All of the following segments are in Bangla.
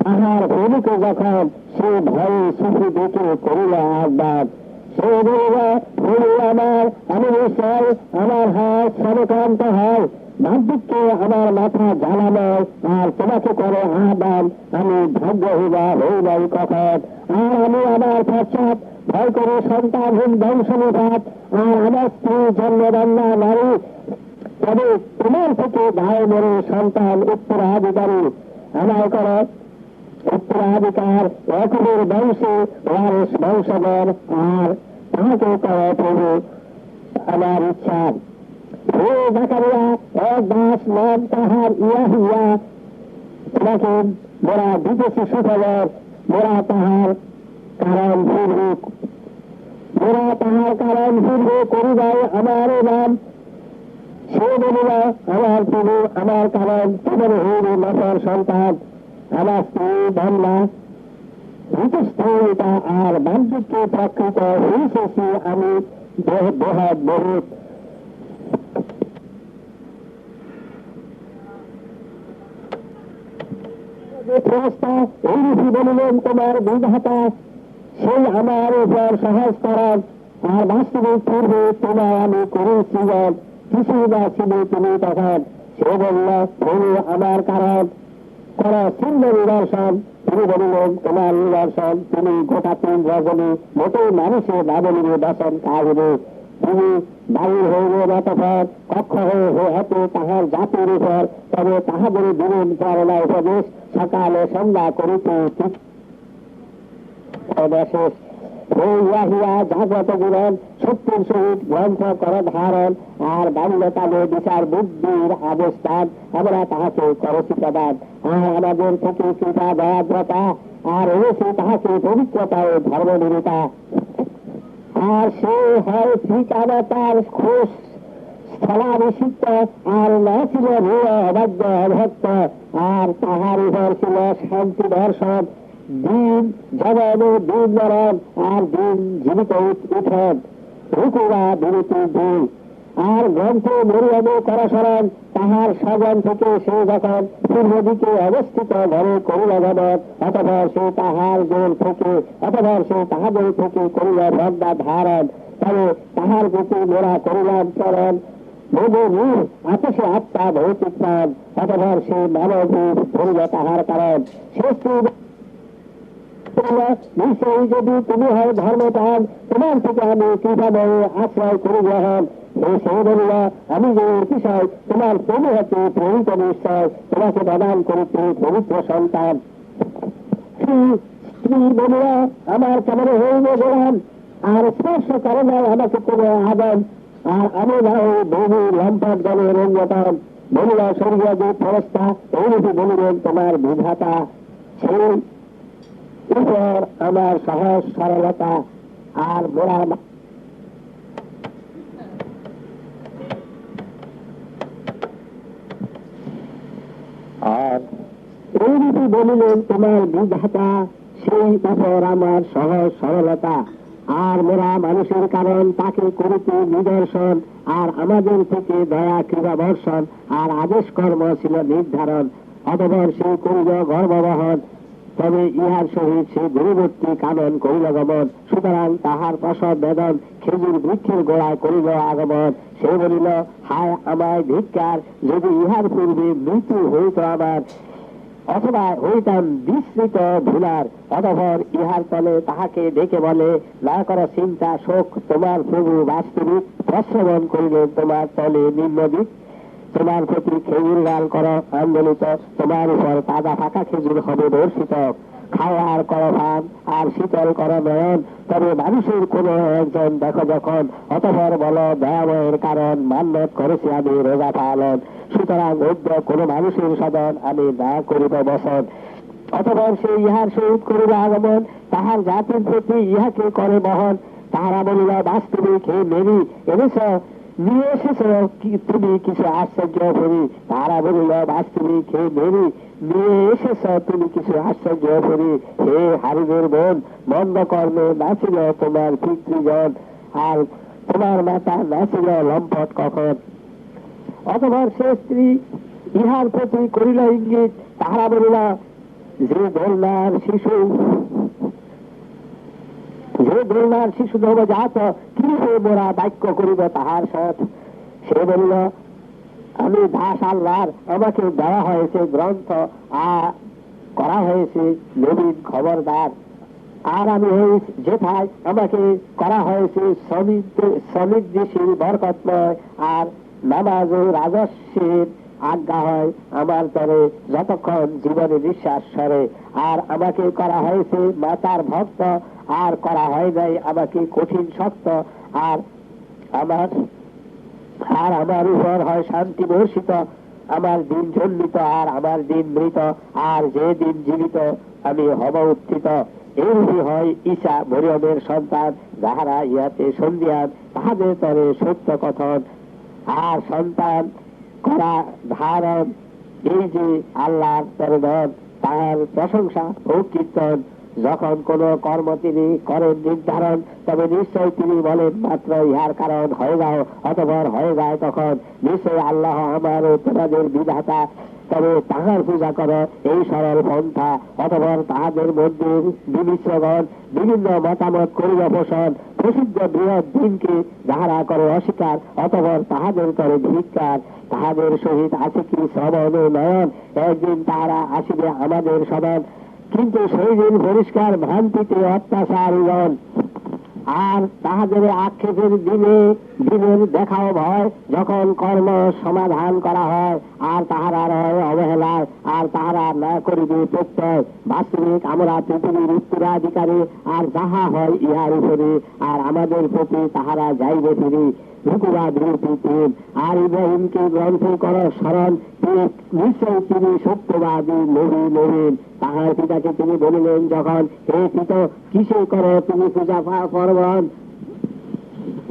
তাহার প্রভুকে যখন সে ভয়ে সুখী দেখে করিল আহ্বান সে বলিল প্রভু আমার, আমি নিশ্চয় আমার হাত সর্বক্রান্ত হয় বার্ধক্যে আমার মাথা জ্বালানো আর তোমাকে করে আহ্বান, আমি ভাগ্য হইবা হইবাই কখন আর আমি আমার পশ্চাৎ ভয় করে সন্তানহীন বংশনুঘাত আর আমার স্ত্রী জন্মদান্না নারী, তবে তোমার থেকে ভাই মেরে সন্তান উত্তরাধিকারী। আমার করো উত্তরাধিকার একবের বংশে ওয়ারিস বংশধর, আর তাহাকে করো প্রভু আমার ইচ্ছা। তাহার কারণ পূর্বে মোরা তাহার কারণ পূর্বে করিবাই আমার নাম। সে বলিল, আমার প্রভু, আমার কারণ তোমার হইল মাতার সন্তান। আমার স্ত্রী বাংলা। ঋতুস্থিরতা আর বান্ধবকে প্রকৃত হয়েছে আমি বহুত ফেরস্তা এইরূপই বলিলেন তোমার বিধাতা সেই আমার উপর সহজ করার আর বাস্তবিক পূর্বে তোমায় আমি করেছিলেন কিছুই বা ছিল তুমি তখন। সে বলল আমার কারণ। কোন চিহ্ন নিদর্শন তিনি বলিলেন তোমার নিদর্শন, তুমি গোটা তিন রজনী মোটেই মানুষের বাবলির দর্শন কাহিনী তুমি বায়ুর হইবে নতফর কক্ষ হয়ে হাতে তাহার জাতির উপর, তবে তাহাদের দিলেন প্রেরণা উপদেশ সকালে সন্ধ্যা করিতে ঠিক। শেষ ইয়াহিয়া, জাগ্রত জীবন শক্তির সহিত গ্রন্থ কর ধারণ, আর বাল্যকালে বিচার বুদ্ধির আবেশদান আমরা তাহাকে করছি আর আমাদের থেকে কৃপা দয়াদ্রতা আর রয়েছে তাহাকে পবিত্রতা ও ধর্মনিরতা আর সে হয় ঠিকানা তার স্থলাভিষিক্ত, আর না ছিল ভূয় অবাধ্য অভক্ত, আর তাহার উপর ছিল শান্তি দর্শন। দিন জবানে দিন আর দিন জীবিত উঠন রুকুরা বিরতি দুই আর গ্রন্থ মরিয়াদে করা সরণ তাহার স্বজন থেকে সে যখন পূর্ব দিকে অবস্থিত ঘরে করিল গমন অথবা সে তাহার জোর থেকে, অথবা সে তাহাদের থেকে করিল ভদ্রা ধারণ, তবে তাহার প্রতি মোরা করিলাম চরণ। বহু রূপ আকাশে আত্মা ভৌতিক প্রাণ, অথবা সে মানব ধরিল তাহার কারণ। সে স্ত্রী নিশ্চয়ই যদি তুমি হয় ধর্মপ্রাণ তোমার থেকে আমি কীভাবে আশ্রয় করি গ্রহণ এই সেই আমি যে অতিশয় তোমার প্রেম হতে প্রেরিত নিশ্চয়, তোমাকে প্রদান করিতে পবিত্র সন্তান। স্ত্রী বলিল আমার কেমন হইবে গোলাম? আর স্পর্শ করে নাই আমাকে কোনো আদান আর আমি না ওই বহু লম্পট দলের অন্যতম বলিল স্বর্গীয় যে ফরস্তা এইরূপে বলিলেন তোমার বিধাতা। সেই উপর আমার সহজ সরলতা আর গোড়া আর এইরূপে বলিলেন তোমার বিধাতা সেই উপর আমার সহজ সরলতা আর মোরা মানুষের কারণ তাকে করিতে নিদর্শন আর আমাদের থেকে দয়া কৃপা বর্ষণ আর আদেশ কর্ম ছিল নির্ধারণ। অতপর সে করিল গর্ভবহন তবে ইহার সহিত সে দূরবর্তী কানন করিল গমন সুতরাং তাহার প্রসব বেদন খেজুর বৃক্ষের গোড়ায় করিল আগমন। সে বলিল, হায় আমায় ধিক্কার যদি ইহার পূর্বে মৃত্যু হইত আমার, অথবা হইতাম বিস্মৃত ভুলার, অতঃপর ইহার তলে তাহাকে ডেকে বলে, না করা চিন্তা শোক, তোমার প্রভু বাস্তবিক প্রশ্রবণ করিলেন, তোমার তলে নিম্নদিক তোমার প্রতি খেজুর গাল কর আন্দোলিত তোমার উপর তাজা ফাঁকা খেজুর হবে দর্শিত। খাওয়া আর কর ভান আর শীতল কর নয়ন। তবে মানুষের কোন একজন দেখো যখন, অতপর বল দয়াময়ের কারণ, মান্যত করেছি আমি রোজা পালন। সুতরাং অদ্য কোন মানুষের সদন আমি না করিব বসন। অথবা সে ইহার সহিত করিবে আগমন, তাহার জাতির প্রতি ইহাকে করে বহন। তাহারা বলিল বাস্তবিক, হে মেরি এনেছ নিয়ে এসেছ তুমি কিছু আশ্চর্য করি তাহারা বলিল বাস্তবিক হে মেরি নিয়ে এসেছ তুমি কিছু আশ্চর্য করি হে হারিদের বোন, মন্দ কর্মে নাছিল তোমার পিতৃজন আর তোমার মাতা নাছিল লম্পট কখন? অথবা সে স্ত্রী ইহার প্রতি করিল ইঙ্গিত, তাহারা বলিল, যে দোলনার শিশু যে দোলনার শিশু নবজাত কীভাবে মোরা বাক্য করিব তাহার সৎ। সে বলিল, আমি দাস আল্লাহর আমাকে দেওয়া হয়েছে গ্রন্থ, আর করা হয়েছে নবীন খবরদার। আর আমি এই যেথায় আমাকে করা হয়েছে সমৃদ্ধিশীল, বরকতময়, আর নামাজ ও রাজস্বের আজ্ঞা হয় আমার তরে যতক্ষণ জীবনে বিশ্বাস সরে। আর আমাকে করা হয়েছে মাতার ভক্ত আর করা হয় নাই আমাকে কঠিন শক্ত, আর আমার আর আমার উপর হয় শান্তি বর্ষিত, আমার দিন জন্মিত আর আমার দিন মৃত, আর যে দিন জীবিত, আমি হব উত্থিত। এইরূপই হয় ঈশা মরিয়মের সন্তান, যাহারা ইয়াতে সন্ধিয়ান, তাহাদের তরে সত্য কথন। আর সন্তান করা ধারণ, এই যে আল্লাহর তরদন তাহার প্রশংসা ও কীর্তন যখন কোন কর্ম তিনি করেন, নির্ধারণ, তবে নিশ্চয় তিনি বলেন, মাত্র ইহার কারণ হয়ে যাও, অতপর হয়ে যায় তখন। নিশ্চয় আল্লাহ আমার ও তোমাদের বিধাতা। তবে তাহার পূজা করো, এই সরল পন্থা। অতপর তাহাদের মধ্যে বিমিশ্রগণ, বিভিন্ন মতামত করিয়া পোষণ। প্রসিদ্ধ বৃহৎ দিনকে যাহারা করে অস্বীকার, অতপর তাহাদের করে ধিক্কার। তাহাদের সহিত আছে কি শ্রবণ ও নয়ন একদিন তাহারা আসিবে আমাদের সদন কিন্তু সেই দিন পরিষ্কার ভ্রান্তিতে অত্যাচার অত্যাচারীগণ আর তাহাদের আক্ষেপের দিনে দিনের দেখাও ভয়, যখন কর্ম সমাধান করা হয়, আর তাহারা রয় অবহেলায়, আর তাহারা না করিবে প্রত্যয়। বাস্তবিক আমরা পৃথিবীর উত্তরাধিকারী, আর যাহা হয় ইহার উপরে, আর আমাদের প্রতি তাহারা যাইবে ফিরি। রুকুরা বিরতি আর ইব্রাহিমকে গ্রন্থ কর স্মরণ তিনি নিশ্চয় তিনি সত্যবাদী নবী নবীন তাহার পিতাকে তিনি বলিলেন যখন, হে পিত, কিসে করো তুমি পূজা পার্বণ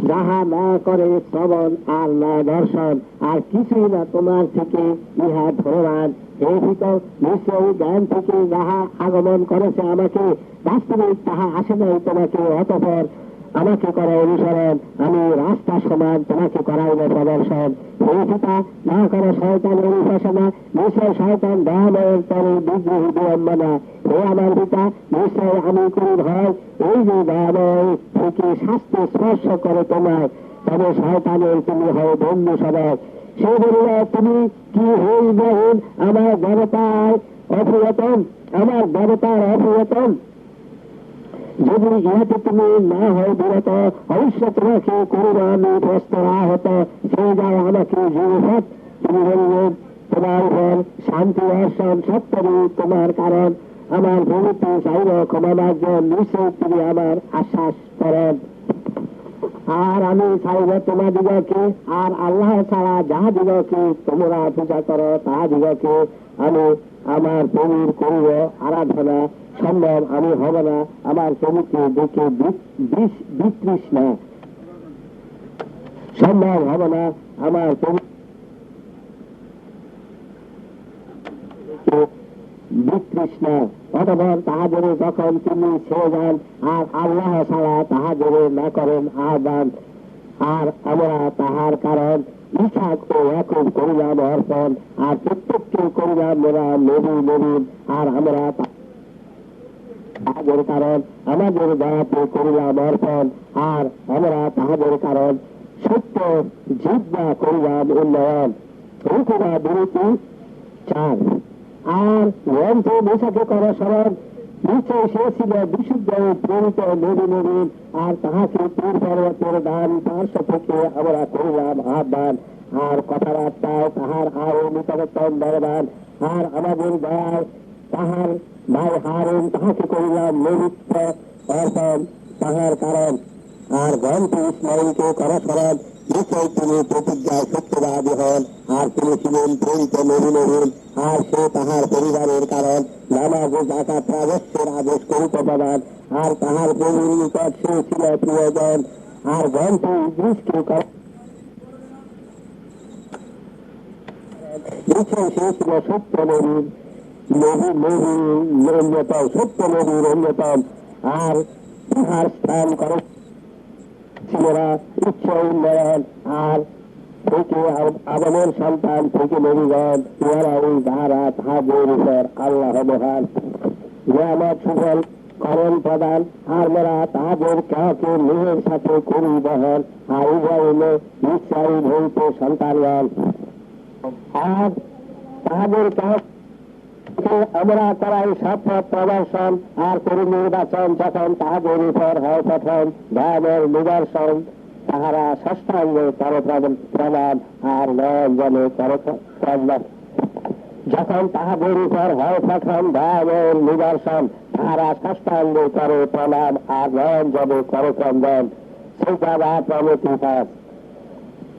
যাহা না করে শ্রবণ আর না দর্শন, আর কিছুই না তোমার থেকে ইহা প্রমাণ হে পিত নিশ্চয় জ্ঞান থেকে যাহা আগমন করেছে আমাকে, বাস্তবিক তাহা আসে নাই তোমাকে, অতপর আমাকে করো অনুসরণ। আমি রাস্তা সমান, তোমাকে করাইব প্রদর্শন। হে পিতা না করো শয়তানের উপাসনা নিশ্চয় শয়তান দয়াময়ের তরে বিদ্রোহী বিড়ম্বনা। হে আমার পিতা, নিশ্চয় আমি করি ভয় এই যে দয়াময় থেকে শাস্তি স্পর্শ করে তোমায়। তবে শয়তানের তুমি হও বন্ধু সদক সে বলল, তুমি কি হে ইব্রাহিম, আমার দেবতার অপ্রিয়তম? আমার দেবতার অপ্রিয়তম? যদি ইহাতে তুমি না হয় বিরত অবশ্য তোমাকে করুণা আমি প্রস্ত আহত সেই যাও আমাকে জীবপথ তুমি বললেন তোমার উপর শান্তি দর্শন সত্তরই তোমার কারণ। আমার ভূমিতে চাইব ক্ষমা মার্জন নিশ্চয় তুমি আমার আশ্বাস করেন। আর আমি চাইব তোমাদিগকে আর আল্লাহ ছাড়া যাহা দিগকে তোমরা পূজা করো, তাহা দিগকে আমি আমার প্রভুর করিব, আরাধনা সম্ভব, আমি হব না। আমার প্রভুকে দেখে বিতৃষ্ণা। সম্ভব হব না, আমার যখন তিনি ছেড়ে যান, আর আল্লাহ ছাড়া না করেন আহ্বান আর আমরা তাহার কারণ ইসাক এখন করিলাম অর্পণ, আর প্রত্যেককে করিলাম নবী নবীন, আর আমরা তাহাদের কারণ, আমাদের দয়াতে করিলাম অর্পণ আর আমরা তাহাদের কারণ, সত্য জিজ্ঞা করিলাম উন্নয়ন। রুকুরা বিরতি চার আর গ্রন্থ মোশাকে করা স্মরণ নিশ্চয় সে ছিল বিশুদ্ধ প্রেরিত নবী নবীন আর তাহাকে পীর পর্বতের দান পার্শ্ব থেকে আমরা করিলাম আহ্বান। আর কথাবার্তায় তাহার আরও নিকটতম বরদান আর আমাদের দয়ায় তাহার ভাই হারুন তাহাকে করিলাম নৈমিত্য অর্পণ তাহার কারণ। আর গ্রন্থ ইসমাইলকে করা নিশ্চয় তিনি প্রতিজ্ঞায় সত্যবাদী হন, আর তিনি ছিলেন প্রেরিত নবী নবীন, আর সে তাহার পরিবারের কারণ। নামাজ জাকাত রাজস্বের আদেশ করিত প্রদান আর তাহার প্রভুর নিকট সে ছিল প্রিয়জন। আর গ্রন্থে দৃষ্টি কর লিখে সে ছিল সত্য নবীর নবী নবীর অন্যতম সত্য নবীর অন্যতম আর তাহার স্থান কর। ছেলেরা উচ্চ উন্নয়ন, আর থেকে আদমের সন্তান থেকে নবীগণ ইহারা এই ধারা তাহাদের উপর আল্লাহ মহান। নিয়ামত সুফল করণ প্রদান, আর মোরা তাহাদের কাউকে মেহের সাথে করি বহন, আর উভয় নিশ্চয়ই ভৌত সন্তানগণ। আর তাহাদের কাউকে আমরা করাই সফল প্রদর্শন আর করি নির্বাচন যখন তাহাদের উপর হয় প্রথম ধ্যানের নিদর্শন, তাহারা ষষ্ঠাঙ্গে কর প্রমাণ আর নয়ন জনে কর যখন তাহাদের উপর হয় প্রথম ধ্যানের নিদর্শন, তাহারা ষষ্ঠাঙ্গে করে প্রমাণ আর নয়ন জনে কর প্রমাণ সেইটা বা প্রমতি পাঠ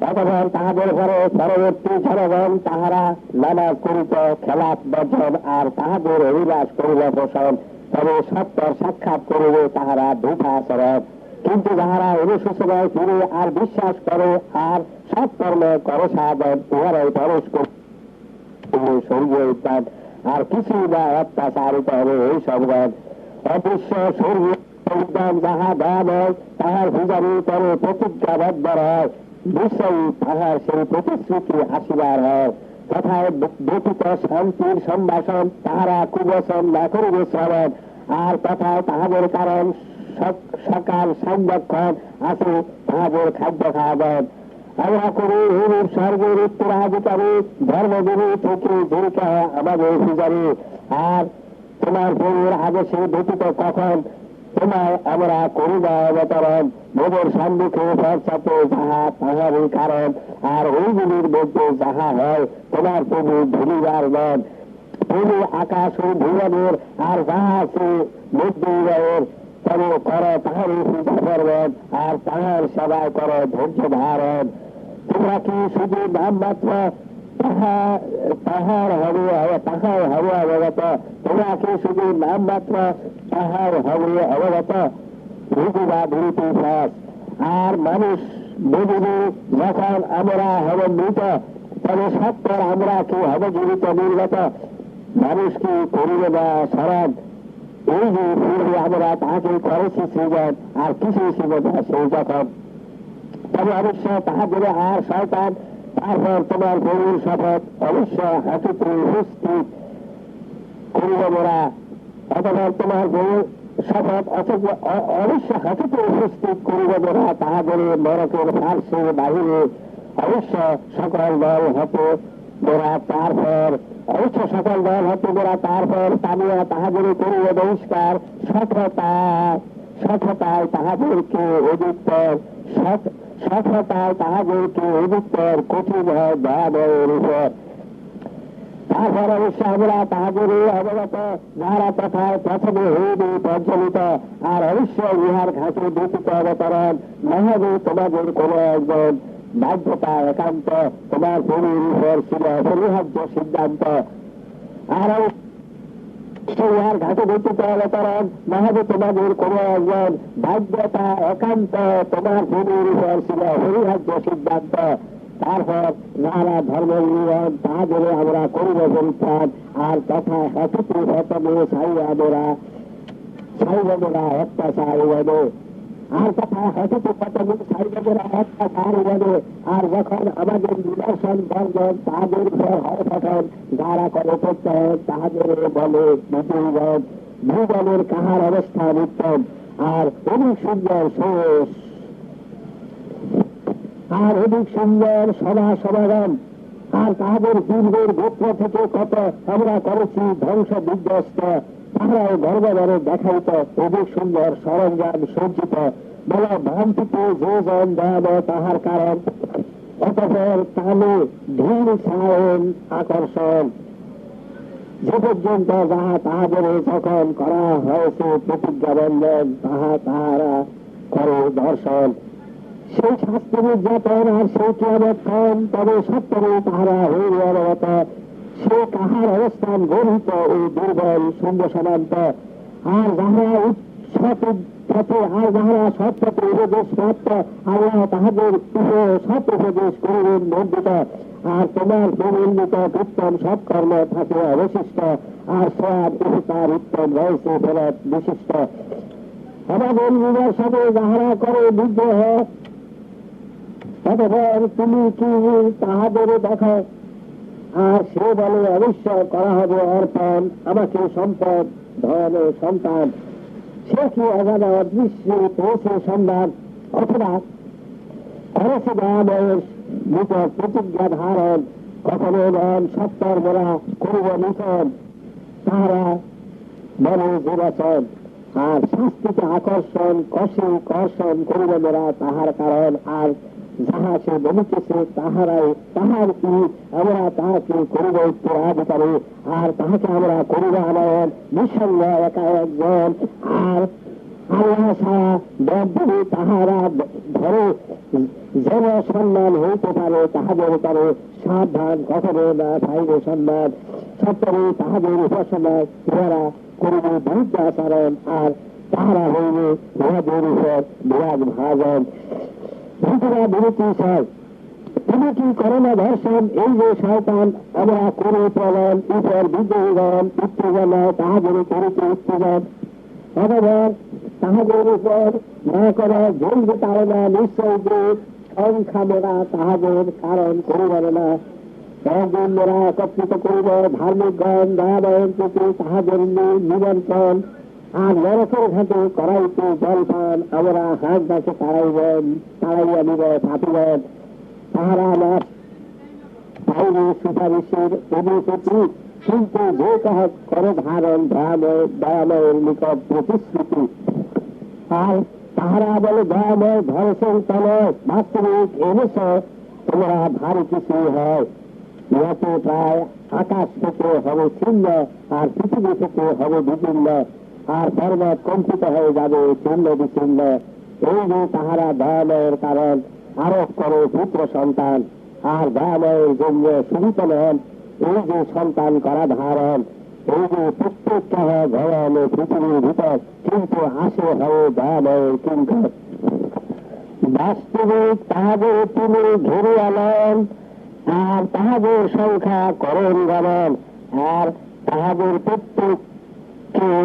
তখন তাহাদের ঘরে পরবর্তী জনগণ তাহারা নানা করিত খেলাপ বর্জন আর তাহাদের অভিলাষ করিল পোষণ। তবে সত্যর সাক্ষাৎ করিবে তাহারা ধূপা আচরণ কিন্তু যাহারা অনুশোচনায় ফিরে আর বিশ্বাস করে আর সৎকর্মে করে সাধন উহারাই প্রবেশ করে স্বর্গীয় উদ্যান। আর কিছু না অত্যাচারিত হবে এই সবগণ অদৃশ্য স্বর্গীয় উদ্যান যাহা দয়াময় তাহার পূজারী করে প্রতিজ্ঞাবদ্ধ হয় নিশ্চয়ই তাহার সেই প্রতিশ্রুতি হাসিবার হয়। তথায় ব্যতীত শান্তির সম্ভাষণ তাহারা কুবচন না করিবে শ্রবণ, আর তথায় তাহাদের কারণ সকাল সংরক্ষণ আছে তাহাদের খাদ্য খাওয়াবেন আমরা করি হিন্দুর স্বর্গের উত্তরাধিকারী, ধর্মগুরু থেকে জড়িত আমাদের পূজারী। আর তোমার প্রভুর আদেশে ব্যতীত কখন তোমায় আমরা করিবা অবতরণ। মোদের সম্মুখে পৌঁছাতে যাহা তাহারই কারণ, আর ওইগুলির মধ্যে যাহা হয়, তোমার প্রভু ভুলিবার নন। প্রভু আকাশ ও ভুবনের, আর যাহা আছে মধ্যের তবে কর তাহারই পূজা করবেন, আর তাহার সেবা কর ধৈর্য ধারণ। তোমরা কি শুধু নাম মাত্র তাহা তাহার হবে তাহার হবে অবগত তোমরা কি শুধু নাম মাত্র তাহার হবে অবগত ভূতি বা ভূতি শ্বাস আর মানুষ বুঝিনি যখন আমরা হব মৃত, তবে সত্তর আমরা কি হবে জীবিত, নির্গত। মানুষ কি করিবে না সরব এই যে পূর্বে আমরা তাহাকে করেছি সৃজন, আর কিছু ছিল না, সেই যখন। তবে অবশ্য তাহাদের আর শয়তান তারপর তোমার গরুর শপথ অবশ্য হাতিতে উপস্থিত করিব মোরা। অথবা তোমার গরু শপথ অবশ্য হাতিতে উপস্থিত করিব মোরা তাহাদের নরকের পার্শ্বে বাহিরে অবশ্য সকল দল হতে মোরা তারপর, অবশ্য সকল দল হতে মোরা তারপর তামিয়া তাহাদের করিব বহিষ্কার সঠতা সঠতায় তাহাদেরকে অধিকতর সৎ সফলতায় তাহাদেরকে অধিকতর কঠিন হয় দয়াদয়ের উপর তারপর আমরা তাহাদের অবগত যাহারা তথায় প্রথমে হইবে প্রজ্বলিত আর অবশ্য ইহার ঘাটে দূষিত অবতরণ। মহাবী তোমাদের কোন একজন বাধ্যতা একান্ত তোমার অপরিহার্য সিদ্ধান্ত। আর ইহার ঘাটে দূষিত তারা মহাবে তোমাদের কোন একজন ভাগ্যতা একান্ত তোমার ভূমির উপর ছিল হরিভাগ্য সিদ্ধান্ত, তারপর যারা ধর্ম নিয়ম তাহাদের আমরা করিব পরিত্রাণ আর তথা হেতু হতমে সাইয়াদেরা হত্যা অত্যাচার বলে আর সাইবাদেরা অত্যাচার বলে আর যখন আমাদের নিদর্শন উপর হয় তখন যারা করে তাহাদের বলে কাহার অবস্থান উত্তম আর অনেক সুন্দর শেষ আর অধিক সুন্দর সভা সমাগম আর তাহাদের পূর্বের গোত্র থেকে কত আমরা করেছি ধ্বংস বিধ্বস্ত তাহারাও গর্বরে দেখাইত অধিক সুন্দর, সরঞ্জাম সজ্জিত, বল ভ্রান্তিতে যে জন দেয়াব তাহার কারণ। অতপর তাহলে ধীর সায়ন আকর্ষণ। যে পর্যন্ত যাহা তাহাদের যখন করা হয়েছে, প্রতিজ্ঞা বন্ধন তাহা তাহারা করে দর্শন। সেই শাস্ত্র নির্যাতন আর সেই কিয়ামত তবে সত্তরে তাহারা হইবে অবগত। সে কাহার অবস্থান গরিত ও দুর্বল সমান্ত আর যাহারা উৎসত পথে আর যাহারা সৎ উপদেশ প্রাপ্ত তাহাদের সৎ উপদেশ করিবেন আর তোমার প্রবন্ধিত উত্তম সৎকর্ম থাকে অবশিষ্ট, আর সব উত্তম রয়েছে ফেরত বিশিষ্ট। আমাদের নিজের সাথে যাহারা করে বিদ্রোহ ততপর তুমি কি তাহাদের দেখো? আর সে বলে অবশ্য করা হবে অর্পণ, আমাকে সম্পদ, ধন ও সন্তান। সে কি অজানা অদৃশ্যে পৌঁছে সন্ধান অথবা করেছে দয়াময়ের নিকট প্রতিজ্ঞা ধারণ? কখনো নন সত্তর মোরা করব নিকট তাহারা বলে নির্বাচন আর শাস্তিকে আকর্ষণ কষে কর্ষণ করিবে মোরা তাহার কারণ। আর যাহা সে বলিতেছে, তাহারাই তাহার কি? আমরা তাহাকে করিব উত্তরাধিকারী আর তাহাকে আমরা করিব আমার নিঃসঙ্গ একা একজন। আর তাহারা ধরে যেন সম্মান হইতে পারে, তাহাদের পারে সাবধান কখনো না পাইবে সম্মান। সত্তরে তাহাদের উপাসনা উহারা করিবে বিরুদ্ধ আর তাহারা হইবে উহাদের উপর বিরাগ ভাজন। ভূতরা বিরতি চায় তুমি কি করো না ধর্ষণ এই যে শয়তান, আমরা করে প্রলন উপর বিদ্রোহীগণ, উত্তেজনা তাহাদের করিতে উত্তেজন অনবর তাহাদের উপর না করা জলদি তারা নিশ্চয় যে সংখ্যা মোরা তাহাদের কারণ করিবার না। একজন মোরা একত্রিত করিব, ধার্মিকগণ দয়াবয়ের প্রতি তাহাদের নিমন্ত্রণ আর নরকের ঘাটে করাইতে জলপান আমরা হাত ডাকে তাড়াইবেন তাড়াইয়া নিব থাকিবেন তাহারা আমার পাইবে সুপারিশের অনুপতি কিন্তু যে কাহ করে ধারণ দয়াময় দয়াময়ের নিকট প্রতিশ্রুতি। আর তাহারা বলে দয়াময় ধর্ষণ তলয় বাস্তবিক এনেছ, তোমরা ভারী কিছু হয়। ইহাতে প্রায় আকাশ থেকে হবে ছিন্ন, আর পৃথিবী থেকে হবে বিচ্ছিন্ন আর পর্বত কম্পিত হয়ে যাবে ছিন্ন বিচ্ছিন্ন এই যে তাহারা দয়াময়ের কারণ, আরোপ করে পুত্র সন্তান। আর দয়াময়ের জন্য সুবিত নেন এই যে সন্তান করা ধারণ এই যে প্রত্যেকটা হয় ভয়ান পৃথিবীর ভিতর কিন্তু আসে হয় দয়াময়ের কিন্তু বাস্তবিক তাহাদের তিনি ঘিরে আনেন, আর তাহাদের সংখ্যা করেন গণন। আর তাহাদের প্রত্যেককে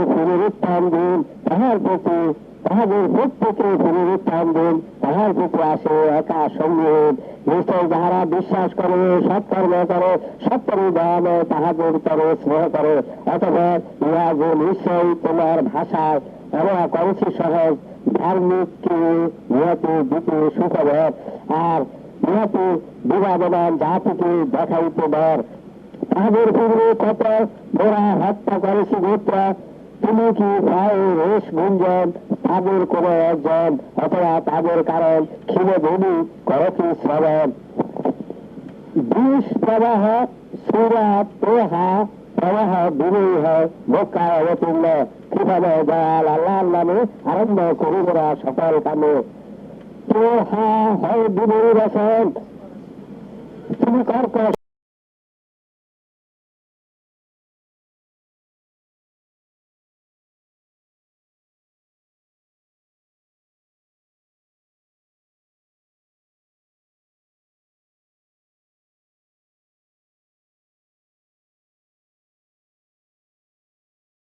পুনরুত্থান দিন তাহার প্রতি তাহাদের প্রত্যেকে পুনরুত্থান দিন তাহার প্রতি আসে একা সংগীত নিশ্চয় যাহারা বিশ্বাস করে সৎকর্ম করে সত্তরে দান তাহাদের করে স্নেহ করে অথবা ইহা যে নিশ্চয়ই তোমার ভাষায় আমরা করেছি সহজ ধার্মিককে ইহাতে দিতে সুখবর আর ইহাতে বিবাদমান জাতিকে দেখাইতে বার তাদের পূর্বে কত মোরা হত্যা করেছি গোত্র তুমি কি পাও রেশ গুঞ্জন? তাদের কোন একজন অথবা তাদের কারণ ক্ষীণ ভূমি করো কি শ্রবণ? বিষ প্রবাহ, সুরা তোহা প্রবাহ বিনয়ী হয়, বোকা অবতীর্ণ। কীভাবে দয়াল আল্লাহর নামে আরম্ভ করিবরা সকল কামে। তোহা হয় বিনয়ী রসন তুমি কর্কশ